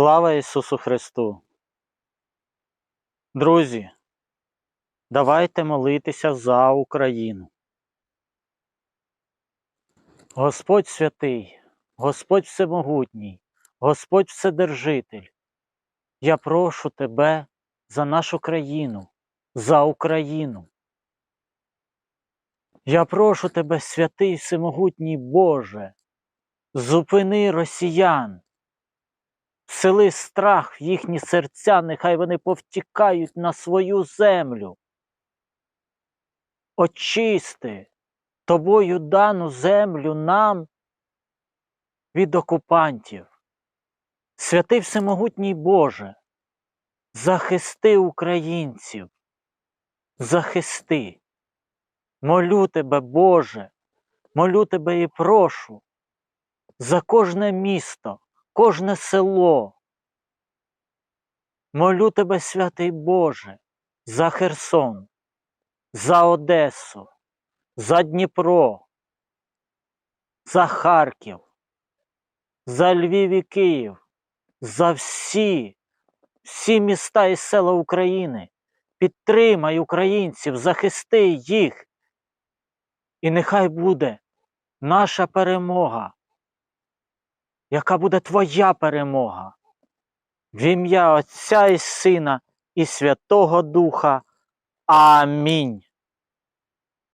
Слава Ісусу Христу! Друзі, давайте молитися за Україну. Господь святий, Господь Всемогутній, Господь Вседержитель, я прошу Тебе за нашу країну, за Україну. Я прошу Тебе, святий Всемогутній Боже, зупини росіян, всели страх в їхні серця, нехай вони повтікають на свою землю. Очисти тобою дану землю нам від окупантів. Святий Всемогутній Боже, захисти українців, захисти. Молю тебе, Боже, молю тебе і прошу за кожне місто, кожне село. Молю тебе, святий Боже, за Херсон, за Одесу, за Дніпро, за Харків, за Львів і Київ, за всі, всі міста і села України. Підтримай українців, захисти їх. І нехай буде наша перемога, яка буде твоя перемога. В ім'я Отця і Сина і Святого Духа. Амінь.